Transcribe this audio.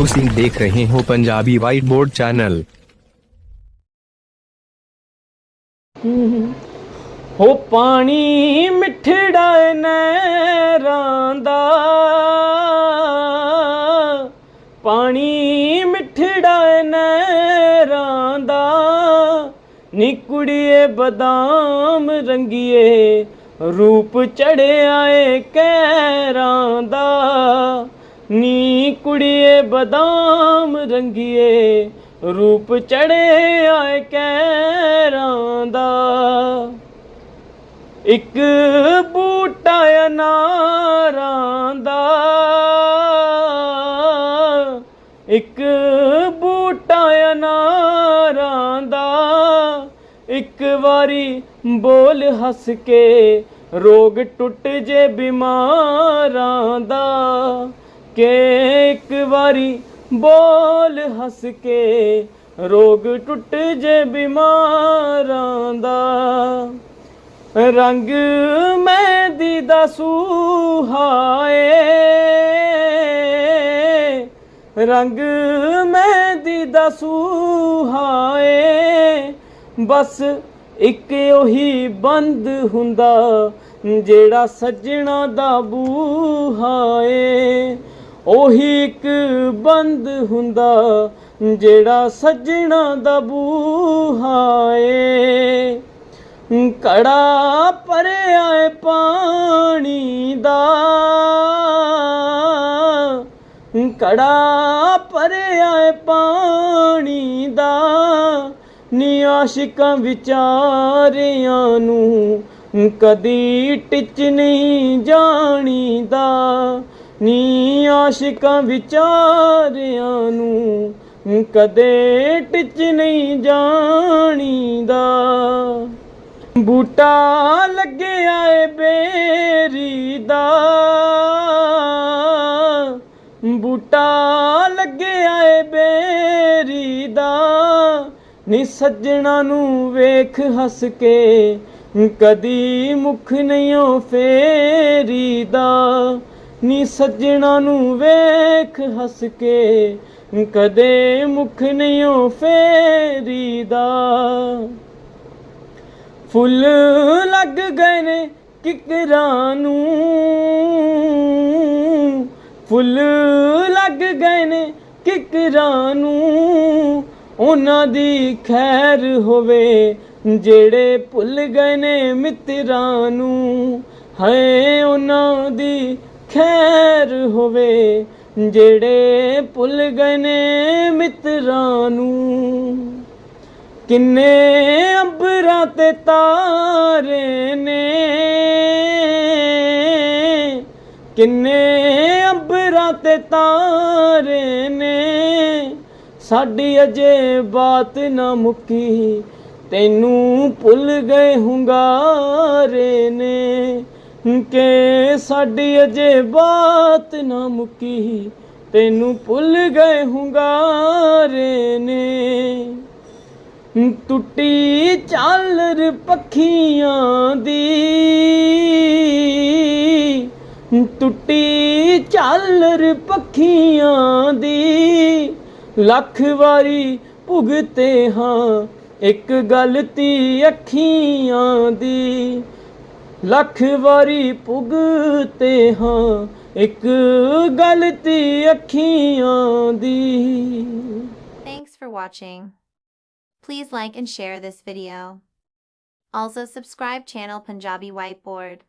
ਤੁਸੀਂ ਦੇਖ ਰਹੇ ਹੋ ਪੰਜਾਬੀ ਵਾਈਟ ਬੋਰਡ ਚੈਨਲ ਹੋ ਪਾਣੀ ਮਿੱਠੜਾ ਏ ਨਹਿਰਾਂ ਦਾ ਪਾਣੀ ਮਿੱਠੜਾ ਏ ਨਹਿਰਾਂ ਦਾ ਨੀ ਕੁੜੀਏ ਬਦਾਮ ਰੰਗੀਏ ਰੂਪ ਚੜਿਆ ਏ ਕਹਿਰਾਂ ਦਾ ਨੀ ਕੁੜੀਏ ਬਦਾਮ ਰੰਗੀਏ, ਰੂਪ ਚੜੇ ਆਏ ਕਹਿਰਾਂ ਦਾ। ਇੱਕ ਬੂਟਾ ਅਨਾਰਾਂ ਦਾ। ਇੱਕ ਬੂਟਾ ਅਨਾਰਾਂ ਦਾ। ਇੱਕ ਵਾਰੀ ਬੋਲ ਹੱਸ ਕੇ, ਰੋਗ ਟੁੱਟ ਜੇ ਬਿਮਾਰਾਂ ਦਾ। ਕਿ ਇੱਕ ਵਾਰੀ ਬੋਲ ਹੱਸ ਕੇ ਰੋਗ ਟੁੱਟ ਜੇ ਬਿਮਾਰਾਂ ਦਾ। ਰੰਗ ਮਹਿੰਦੀ ਦਾ ਸੁਹਾਏ ਰੰਗ ਮਹਿੰਦੀ ਦਾ ਸੁਹਾਏ ਬਸ ਇੱਕ ਉਹੀ ਬੰਦ ਹੁੰਦਾ ਜਿਹੜਾ ਸੱਜਣਾ ਦਾ ਬੂਹਾਏ ਉਹੀ ਇੱਕ ਬੰਦ ਹੁੰਦਾ ਜਿਹੜਾ ਸੱਜਣਾ ਦਾ ਬੂਹਾ ਬੂਹਾਏ ਕੜਾ ਭਰਿਆ ਏ ਪਾਣੀ ਦਾ। ਕੜਾ ਪਰੇ ਆਏ ਪਾਣੀ ਦਾ। ਨੀ ਆਸ਼ਿਕਾਂ ਵਿਚਾਰਿਆਂ ਨੂੰ ਕਦੀ ਟਿਚ ਨਹੀਂ ਜਾਣੀਦਾ। ਨੀ ਆਸ਼ਿਕਾਂ ਵਿਚਾਰਿਆਂ ਨੂੰ ਕਦੇ ਟਿਚ ਨਹੀਂ ਜਾਣੀਦਾ। ਬੂਟਾ ਲੱਗਿਆ ਏ ਬੇਰੀ ਦਾ। ਬੂਟਾ ਲੱਗਿਆ ਏ ਬੇਰੀ ਦਾ। ਨੀ ਸੱਜਣਾ ਨੂੰ ਵੇਖ ਹੱਸ ਕੇ ਕਦੀ ਮੁਖ ਨਹੀਂਓ ਫੇਰੀਦਾ ਨੀ ਸੱਜਣਾ ਨੂੰ ਵੇਖ ਹੱਸ ਕੇ, ਕਦੇ ਮੁਖ ਨਹੀਂਓ ਫੇਰੀਦਾ। ਫੁੱਲ ਲੱਗ ਗਏ ਨੇ ਕਿਕਰਾਂ ਨੂੰ, ਫੁੱਲ ਲੱਗ ਗਏ ਨੇ ਕਿਕਰਾਂ ਨੂੰ। ਉਹਨਾਂ ਦੀ ਖੈਰ ਹੋਵੇ ਜਿਹੜੇ ਭੁੱਲ ਗਏ ਨੇ ਮਿੱਤਰਾਂ ਨੂੰ ਹੈ ਉਹਨਾਂ ਦੀ ਖੈਰ ਹੋਵੇ, ਜਿਹੜੇ ਭੁੱਲ ਗਏ ਨੇ ਮਿੱਤਰਾਂ ਨੂੰ। ਕਿੰਨੇ ਅੰਬਰਾਂ ਤੇ ਤਾਰੇ ਨੇ। ਕਿੰਨੇ ਅੰਬਰਾਂ ਤੇ ਤਾਰੇ ਨੇ। ਸਾਡੀ ਅਜੇ ਬਾਤ ਨਾ ਮੁੱਕੀ, ਤੈਨੂੰ ਭੁੱਲ ਗਏ ਹੁੰਗਾਰੇ ਨੇ। ਕਿ ਸਾਡੀ ਅਜੇ ਬਾਤ ਨਾ ਮੁੱਕੀ, ਤੈਨੂੰ ਭੁੱਲ ਗਏ ਹੁੰਗਾਰੇ ਨੇ। ਟੁੱਟੀ ਚਾਲਰ ਪੱਖੀਆਂ ਦੀ, ਟੁੱਟੀ ਚਾਲਰ ਪੱਖੀਆਂ ਦੀ, ਲੱਖ ਵਾਰੀ ਭੁਗਤੇ ਹਾਂ ਇੱਕ ਗਲਤੀ ਅੱਖੀਆਂ ਦੀ। ਲੱਖ ਵਾਰੀ ਭੁਗਤੇ ਹਾਂ ਇੱਕ ਗਲਤੀ ਅੱਖੀਆਂ ਦੀ Thanks for watching. Please like and share this video. Also subscribe channel Punjabi Whiteboard.